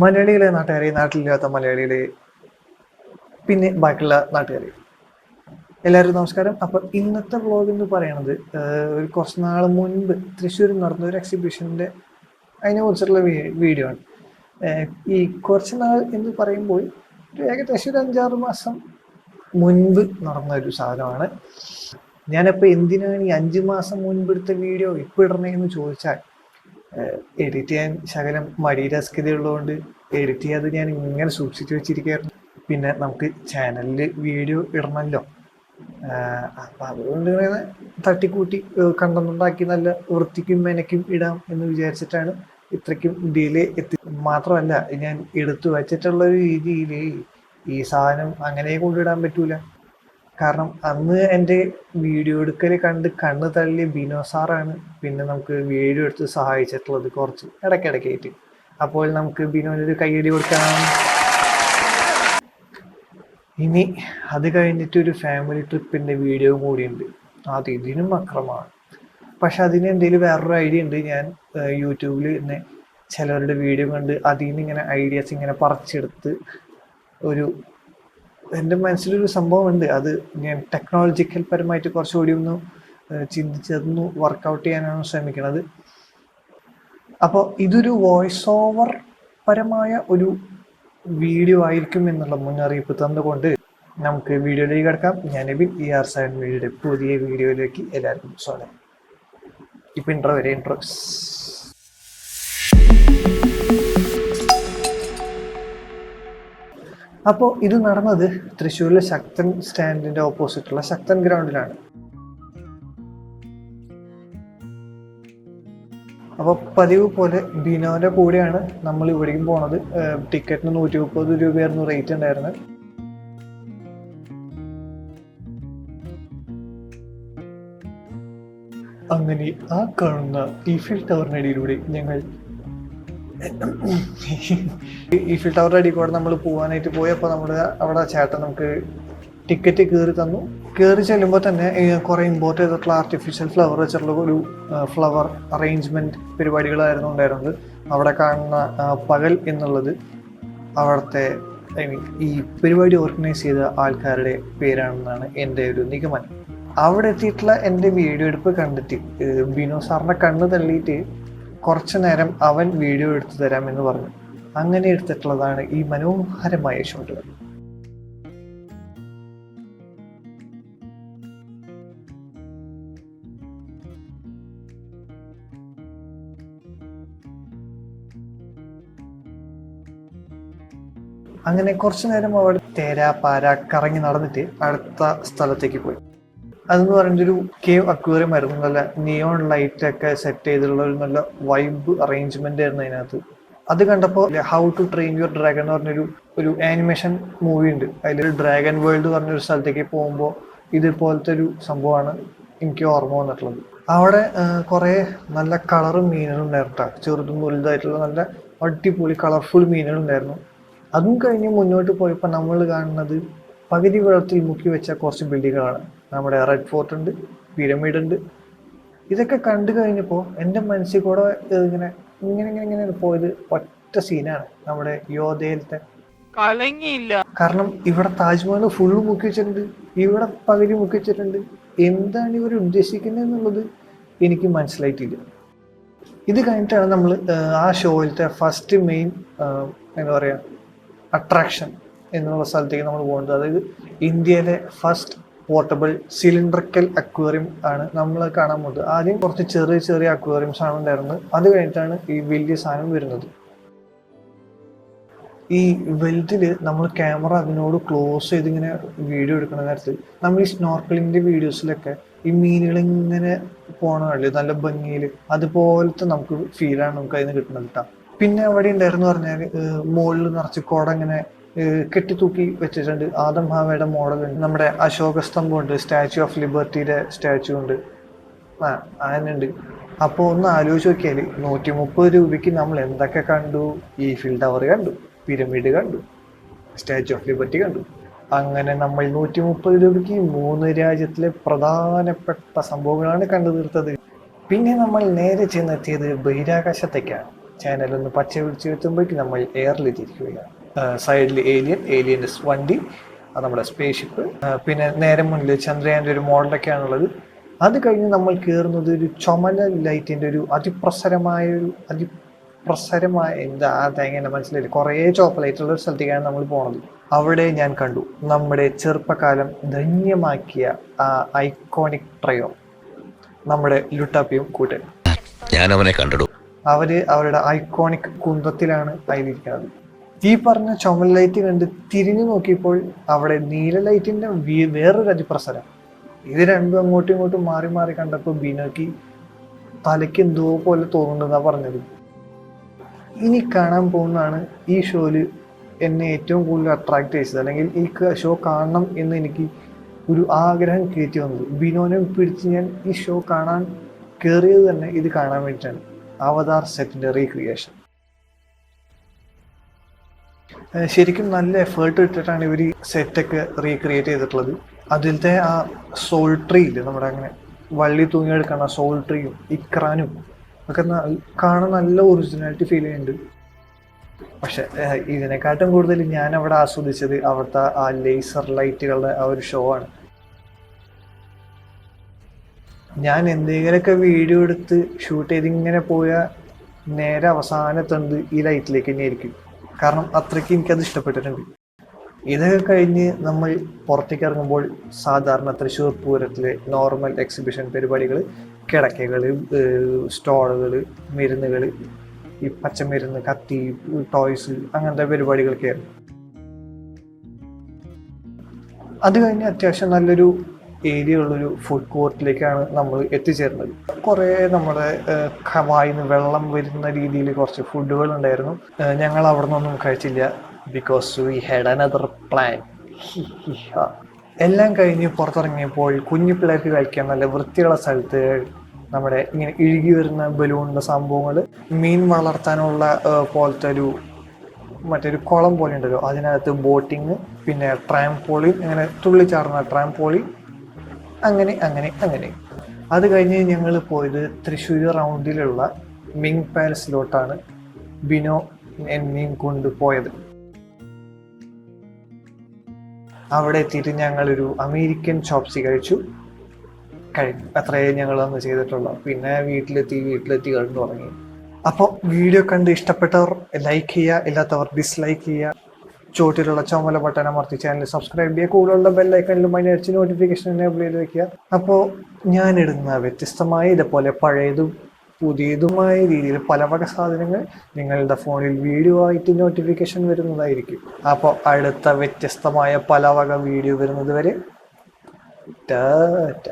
മലയാളികളെ നാട്ടുകാരെ നാട്ടിലില്ലാത്ത മലയാളികളെ പിന്നെ ബാക്കിയുള്ള നാട്ടുകാരെ. എല്ലാവരും നമസ്കാരം. അപ്പൊ ഇന്നത്തെ വ്ളോഗ് എന്ന് പറയുന്നത് ഒരു കുറച്ച് നാൾ മുൻപ് തൃശ്ശൂരിൽ നടന്ന ഒരു എക്സിബിഷന്റെ അതിനെ കുറിച്ചിട്ടുള്ള വീഡിയോ ആണ്. ഈ കുറച്ച് നാൾ എന്ന് പറയുമ്പോൾ ഒരു ഏകദേശം ഒരു അഞ്ചാറ് മാസം മുൻപ് നടന്ന ഒരു സാധനമാണ്. ഞാനപ്പോൾ എന്തിനാണ് ഈ അഞ്ച് മാസം മുൻപെടുത്ത വീഡിയോ ഇപ്പോൾ ഇടണേ എന്ന് ചോദിച്ചാൽ എഡിറ്റ് ചെയ്യാൻ ശകലം മടിയുടെ ഉള്ളതുകൊണ്ട് എഡിറ്റ് ചെയ്യാതെ ഞാൻ ഇങ്ങനെ സൂക്ഷിച്ചു വെച്ചിരിക്കുകയായിരുന്നു പിന്നെ നമുക്ക് ചാനലിൽ വീഡിയോ ഇടണമല്ലോ അപ്പം അതുകൊണ്ട് ഇങ്ങനെ തട്ടിക്കൂട്ടി കണ്ടന്റ് ഉണ്ടാക്കി നല്ല വൃത്തിക്കും മെനക്കും ഇടാം എന്ന് വിചാരിച്ചിട്ടാണ് ഇത്രയ്ക്കും ഡിലേ എത്തി. മാത്രമല്ല ഞാൻ എടുത്തു വച്ചിട്ടുള്ള ഒരു രീതിയിൽ ഈ സാധനം അങ്ങനെ കൊണ്ടിടാൻ പറ്റൂല. കാരണം അന്ന് എന്റെ വീഡിയോ എടുക്കൽ കണ്ട് കണ്ണ് തള്ളിയ ബിനോ സാറാണ്. പിന്നെ നമുക്ക് വീഡിയോ എടുത്ത് സഹായിച്ചിട്ടുള്ളത് കുറച്ച് ഇടയ്ക്കിടയ്ക്കായിട്ട്. അപ്പോൾ നമുക്ക് ബിനോനൊരു കൈയടി കൊടുക്കാം. ഇനി അത് കഴിഞ്ഞിട്ട് ഒരു ഫാമിലി ട്രിപ്പിന്റെ വീഡിയോ കൂടിയുണ്ട്. അത് ഇതിനും അക്രമാണ് പക്ഷെ അതിന് എന്തെങ്കിലും വേറൊരു ഐഡിയ ഉണ്ട് ഞാൻ യൂട്യൂബിൽ ഇന്ന് ചിലവരുടെ വീഡിയോ കണ്ട് അതിൽ നിന്ന് ഇങ്ങനെ ഐഡിയാസ് ഇങ്ങനെ പറിച്ചെടുത്ത് ഒരു എന്റെ മനസ്സിലൊരു സംഭവം ഉണ്ട് അത് ഞാൻ ടെക്നോളജിക്കൽ പരമായിട്ട് കുറച്ചുകൂടി ഒന്ന് ചിന്തിച്ചതെന്ന് വർക്കൗട്ട് ചെയ്യാനാണ് ശ്രമിക്കുന്നത് അപ്പോൾ ഇതൊരു വോയിസ് ഓവർ പരമായ ഒരു വീഡിയോ ആയിരിക്കും എന്നുള്ള മുന്നറിയിപ്പ് തന്നുകൊണ്ട് നമുക്ക് വീഡിയോയിലേക്ക് കിടക്കാം. ഞാൻ നബിൻ ഇ ആർ സെവൻ വീഡിയോയുടെ പുതിയ വീഡിയോയിലേക്ക് എല്ലാവർക്കും സ്വാഗതം. ഇപ്പം ഇൻട്രോ വരെ ഇൻട്രോ അപ്പോൾ ഇത് നടന്നത് തൃശ്ശൂരിലെ ശക്തൻ സ്റ്റാൻഡിന്റെ ഓപ്പോസിറ്റുള്ള ശക്തൻ ഗ്രൗണ്ടിലാണ്. അപ്പോൾ പതിവ് പോലെ ബിനോന്റെ കൂടെയാണ് നമ്മൾ ഇവിടേക്കും പോണത്. ടിക്കറ്റിന് നൂറ്റി മുപ്പത് രൂപയായിരുന്നു റേറ്റ് ഉണ്ടായിരുന്നത്. അങ്ങനെ ആ കാണുന്ന ഈഫിൽ ടവറിനടിയിലൂടെ ഞങ്ങൾ ഈഫിൽ ടവർ അടിയിൽ കൂടെ നമ്മൾ പോകാനായിട്ട് പോയപ്പോൾ നമ്മൾ അവിടെ ചേട്ടൻ നമുക്ക് ടിക്കറ്റ് കയറി തന്നു. കയറി ചെല്ലുമ്പോൾ തന്നെ കുറേ ഇമ്പോർട്ട് ചെയ്തിട്ടുള്ള ആർട്ടിഫിഷ്യൽ ഫ്ലവർ വെച്ചിട്ടുള്ള ഒരു ഫ്ലവർ അറേഞ്ച്മെന്റ് പരിപാടികളായിരുന്നു ഉണ്ടായിരുന്നത്. അവിടെ കാണുന്ന പകൽ എന്നുള്ളത് അവിടുത്തെ ഐ മീൻ ഈ പരിപാടി ഓർഗനൈസ് ചെയ്ത ആൾക്കാരുടെ പേരാണെന്നാണ് എന്റെ ഒരു നിഗമനം. അവിടെ എത്തിയിട്ടുള്ള എന്റെ വീഡിയോ എടുപ്പ് ഏഹ് ബിനോ സാറിനെ കണ്ണ് തള്ളിയിട്ട് കുറച്ചു നേരം അവൻ വീഡിയോ എടുത്തു തരാമെന്ന് പറഞ്ഞു. അങ്ങനെ എടുത്തിട്ടുള്ളതാണ് ഈ മനോഹരമായ ഷോട്ടുകൾ അങ്ങനെ കുറച്ചു നേരം അവൾ തേരാ പാര കറങ്ങി നടന്നിട്ട് അടുത്ത സ്ഥലത്തേക്ക് പോയി. അതെന്ന് പറയുന്നത് ഒരു കേവ് അക്വേറിയം ആയിരുന്നു. നല്ല നിയോൺ ലൈറ്റ് ഒക്കെ സെറ്റ് ചെയ്തിട്ടുള്ള ഒരു നല്ല വൈബ് അറേഞ്ച്മെന്റ് ആയിരുന്നു അതിനകത്ത്. അത് കണ്ടപ്പോൾ how to train your dragon എന്ന് പറഞ്ഞൊരു ഒരു ആനിമേഷൻ മൂവി ഉണ്ട്. അതിലൊരു ഡ്രാഗൺ വേൾഡ് പറഞ്ഞൊരു സ്ഥലത്തേക്ക് പോകുമ്പോൾ ഇതുപോലത്തെ ഒരു സംഭവമാണ് എനിക്ക് ഓർമ്മ വന്നിട്ടുള്ളത്. അവിടെ കുറേ നല്ല കളറും മീനുകളും ഉണ്ടായിരുന്നു ചെറുതും വലുതായിട്ടുള്ള നല്ല അടിപൊളി കളർഫുൾ മീനുകൾ ഉണ്ടായിരുന്നു. അതും കഴിഞ്ഞ് മുന്നോട്ട് പോയപ്പോൾ നമ്മൾ കാണുന്നത് പകുതി വെള്ളത്തിൽ മുക്കി വെച്ച കുറച്ച് ബിൽഡിങ്ങുകളാണ് നമ്മുടെ റെഡ് ഫോർട്ട് ഉണ്ട് പിരമിഡ് ഉണ്ട്. ഇതൊക്കെ കണ്ടു കഴിഞ്ഞപ്പോൾ എന്റെ മനസ്സിൽ കൂടെ ഇങ്ങനെ ഇങ്ങനെ ഇങ്ങനെ ഇങ്ങനെ പോയത് ഒറ്റ സീനാണ് നമ്മുടെ യോധയിലത്തെ കലങ്ങിയില്ല. കാരണം ഇവിടെ താജ്മഹൽ ഫുള്ള് മുക്കി വെച്ചിട്ടുണ്ട് ഇവിടെ പകുതി മുക്കി വെച്ചിട്ടുണ്ട്. എന്താണ് ഇവർ ഉദ്ദേശിക്കുന്നത് എന്നുള്ളത് എനിക്ക് മനസ്സിലായിട്ടില്ല. ഇത് കഴിഞ്ഞിട്ടാണ് നമ്മൾ ആ ഷോയിലത്തെ ഫസ്റ്റ് മെയിൻ എന്താ പറയുക അട്രാക്ഷൻ എന്നുള്ള സ്ഥലത്തേക്ക് നമ്മൾ പോകുന്നത് അതായത് ഇന്ത്യയിലെ ഫസ്റ്റ് പോർട്ടബിൾ സിലിണ്ടറിക്കൽ അക്വേറിയം ആണ് നമ്മൾ കാണാൻ പോകുന്നത്. ആദ്യം കുറച്ച് ചെറിയ ചെറിയ അക്വേറിയംസ് ആണ് ഉണ്ടായിരുന്നത്. അത് കഴിഞ്ഞിട്ടാണ് ഈ വലിയ സാധനം വരുന്നത്. ഈ വെൽത്തിൽ നമ്മൾ ക്യാമറ അതിനോട് ക്ലോസ് ചെയ്ത് ഇങ്ങനെ വീഡിയോ എടുക്കുന്ന നേരത്ത് നമ്മൾ ഈ സ്നോർക്കലിന്റെ വീഡിയോസിലൊക്കെ ഈ മീനുകൾ ഇങ്ങനെ പോണ കണ്ടില്ലേ? നല്ല ഭംഗിയിൽ അതുപോലത്തെ നമുക്ക് ഫീലാണ് നമുക്ക് അതിന് കിട്ടുന്നത് കേട്ടോ പിന്നെ അവിടെ ഉണ്ടായിരുന്നു പറഞ്ഞാൽ മുകളിൽ നിറച്ച് കുട ഇങ്ങനെ കെട്ടിത്തൂക്കി വെച്ചിട്ടുണ്ട്. ആദം ഹാവയുടെ ഉണ്ട്. നമ്മുടെ അശോക സ്തംഭം ഉണ്ട്. സ്റ്റാച്യു ഓഫ് ലിബർട്ടിയുടെ സ്റ്റാച്യു ഉണ്ട്. ആ അങ്ങനെയുണ്ട് അപ്പോൾ ഒന്ന് ആലോചിച്ച് നോക്കിയാൽ നൂറ്റി മുപ്പത് രൂപയ്ക്ക് നമ്മൾ എന്തൊക്കെ കണ്ടു? ഈ ഈഫിൽ ടവർ കണ്ടു. പിരമിഡ് കണ്ടു. സ്റ്റാച്യു ഓഫ് ലിബർട്ടി കണ്ടു. അങ്ങനെ നമ്മൾ നൂറ്റി മുപ്പത് രൂപയ്ക്ക് മൂന്ന് രാജ്യത്തിലെ പ്രധാനപ്പെട്ട സംഭവങ്ങളാണ് കണ്ടു തീർത്തത്. പിന്നെ നമ്മൾ നേരെ ചെന്നെത്തിയത് ബഹിരാകാശത്തേക്കാണ്. ചാനലൊന്ന് പച്ച പിടിച്ച് എത്തുമ്പോഴേക്കും നമ്മൾ എയറിലെത്തിയിരിക്കുകയാണ് സൈഡിൽ ഏലിയൻ ഏലിയന്റെ വണ്ടി. അത് നമ്മുടെ സ്പേസ് ഷിപ്പ് പിന്നെ നേരെ മുന്നിൽ ചന്ദ്രയാന്റെ ഒരു മോഡലൊക്കെയാണുള്ളത്. അത് കഴിഞ്ഞ് നമ്മൾ കയറുന്നത് ഒരു ചുമല ലൈറ്റിന്റെ ഒരു അതിപ്രസരമായ ഒരു അതിപ്രസരമായ എന്താ തേങ്ങേന്റെ മനസ്സിലായി കുറേ ചോപ്പ് ലൈറ്റുള്ള ഒരു സ്ഥലത്തേക്കാണ് നമ്മൾ പോണത്. അവിടെ ഞാൻ കണ്ടു നമ്മുടെ ചെറുപ്പകാലം ധന്യമാക്കിയ ആ ഐക്കോണിക് ട്രയോ നമ്മുടെ ലുട്ടാപ്പിയും കൂട്ടൻ ഞാൻ അവനെ കണ്ടു അവർ അവരുടെ ഐക്കോണിക് കുന്തത്തിലാണ് അതിലിരിക്കുന്നത്. ഈ പറഞ്ഞ ചുമൽ ലൈറ്റ് കണ്ട് തിരിഞ്ഞു നോക്കിയപ്പോൾ അവിടെ നീല ലൈറ്റിന്റെ വേറൊരു അതിപ്രസരം. ഇത് രണ്ടും അങ്ങോട്ടും ഇങ്ങോട്ടും മാറി മാറി കണ്ടപ്പോൾ ബീനോക്ക് തലയ്ക്ക് എന്തോ പോലെ തോന്നുന്നുണ്ടെന്നാ പറഞ്ഞത്. ഇനി കാണാൻ പോകുന്നതാണ് ഈ ഷോയിൽ എന്നെ ഏറ്റവും കൂടുതൽ അട്രാക്ട് ചെയ്തത്. അല്ലെങ്കിൽ ഈ ഷോ കാണണം എന്ന് എനിക്ക് ഒരു ആഗ്രഹം കയറ്റി വന്നത്. ബിനോനെ പിടിച്ച് ഞാൻ ഈ ഷോ കാണാൻ കയറിയത് തന്നെ ഇത് കാണാൻ വേണ്ടിയിട്ടാണ്. അവതാർ സെറ്റിന്റെ റീക്രിയേഷൻ ശരിക്കും നല്ല എഫേർട്ട് ഇട്ടിട്ടാണ് ഇവർ സെറ്റൊക്കെ റീക്രിയേറ്റ് ചെയ്തിട്ടുള്ളത്. അതിലത്തെ ആ സോൾ ട്രീ ഇല്ലേ നമ്മുടെ അങ്ങനെ വള്ളി തൂങ്ങിയെടുക്കണ സോൾ ട്രീയും ഇക്രാനും ഒക്കെ കാണാൻ നല്ല ഒറിജിനാലിറ്റി ഫീൽ ചെയ്യുന്നുണ്ട്. പക്ഷെ ഇതിനെക്കാട്ടും കൂടുതൽ ഞാൻ അവിടെ ആസ്വദിച്ചത് അവിടുത്തെ ആ ലേസർ ലൈറ്റുകളുടെ ആ ഒരു ഷോ ആണ്. ഞാൻ എന്തെങ്കിലുമൊക്കെ വീഡിയോ എടുത്ത് ഷൂട്ട് ചെയ്ത് ഇങ്ങനെ പോയാൽ നേരെ അവസാനത്തുണ്ട് ഈ ലൈറ്റിലേക്ക് തന്നെ ആയിരിക്കും. കാരണം അത്രയ്ക്ക് എനിക്കത് ഇഷ്ടപ്പെട്ടിട്ടുണ്ട്. ഇതൊക്കെ കഴിഞ്ഞ് നമ്മൾ പുറത്തേക്ക് ഇറങ്ങുമ്പോൾ സാധാരണ തൃശ്ശൂർ പൂരത്തിലെ നോർമൽ എക്സിബിഷൻ പരിപാടികൾ കിടക്കകൾ സ്റ്റോളുകൾ മരുന്നുകൾ ഈ പച്ചമരുന്ന് കത്തി ടോയ്സ് അങ്ങനത്തെ പരിപാടികളൊക്കെയായിരുന്നു അത് കഴിഞ്ഞ് അത്യാവശ്യം നല്ലൊരു ഏരിയ ഉള്ളൊരു ഫുഡ് കോർട്ടിലേക്കാണ് നമ്മൾ എത്തിച്ചേർന്നത്. കുറേ നമ്മുടെ വായിൽ നിന്ന് വെള്ളം വരുന്ന രീതിയിൽ കുറച്ച് ഫുഡുകൾ ഉണ്ടായിരുന്നു. ഞങ്ങൾ അവിടെ നിന്നൊന്നും കഴിച്ചില്ല because we had another plan എല്ലാം കഴിഞ്ഞ് പുറത്തിറങ്ങിയപ്പോൾ കുഞ്ഞു പിള്ളേർക്ക് കഴിക്കാൻ നല്ല വൃത്തിയുള്ള സ്ഥലത്ത് നമ്മുടെ ഇങ്ങനെ ഇഴുകി വരുന്ന ബലൂണിന്റെ സംഭവങ്ങൾ മീൻ വളർത്താനുള്ള പോലത്തെ ഒരു മറ്റൊരു കുളം പോലെ ഉണ്ടല്ലോ. അതിനകത്ത് ബോട്ടിങ് പിന്നെ ട്രാംപോളിൻ അങ്ങനെ തുള്ളിച്ചാടുന്ന ട്രാംപോളിൻ അങ്ങനെ അങ്ങനെ അങ്ങനെ. അത് കഴിഞ്ഞ് ഞങ്ങൾ പോയത് തൃശ്ശൂർ റൗണ്ടിലുള്ള മിങ് പാലസിലോട്ടാണ് ബിനോ എന്നെയും കൊണ്ടുപോയത് അവിടെ എത്തിയിട്ട് ഞങ്ങളൊരു അമേരിക്കൻ ചോപ്സി കഴിച്ചു. കഴിഞ്ഞു അത്രയേ ഞങ്ങൾ അന്ന് ചെയ്തിട്ടുള്ളൂ. പിന്നെ വീട്ടിലെത്തി വീട്ടിലെത്തി കണ്ടു തുടങ്ങി. അപ്പോൾ വീഡിയോ കണ്ട് ഇഷ്ടപ്പെട്ടവർ ലൈക്ക് ചെയ്യുക ഇല്ലാത്തവർ ഡിസ്ലൈക്ക് ചെയ്യുക. ചോട്ടിലുള്ള ചുമല ബട്ടൺ അമർത്തി ചാനൽ സബ്സ്ക്രൈബ് ചെയ്യുക. കൂടുതലുള്ള ബെല്ലൈക്കണിലും അതിനടിച്ച് നോട്ടിഫിക്കേഷൻ എനേബിൾ ചെയ്ത് വെക്കുക. അപ്പോൾ ഞാനിടുന്ന വ്യത്യസ്തമായ ഇതുപോലെ പഴയതും പുതിയതുമായ രീതിയിൽ പല പല സാധനങ്ങൾ നിങ്ങളുടെ ഫോണിൽ വീഡിയോ ആയിട്ട് നോട്ടിഫിക്കേഷൻ വരുന്നതായിരിക്കും. അപ്പോൾ അടുത്ത വ്യത്യസ്തമായ പല വക വീഡിയോ വരുന്നത് വരെ ടാറ്റ.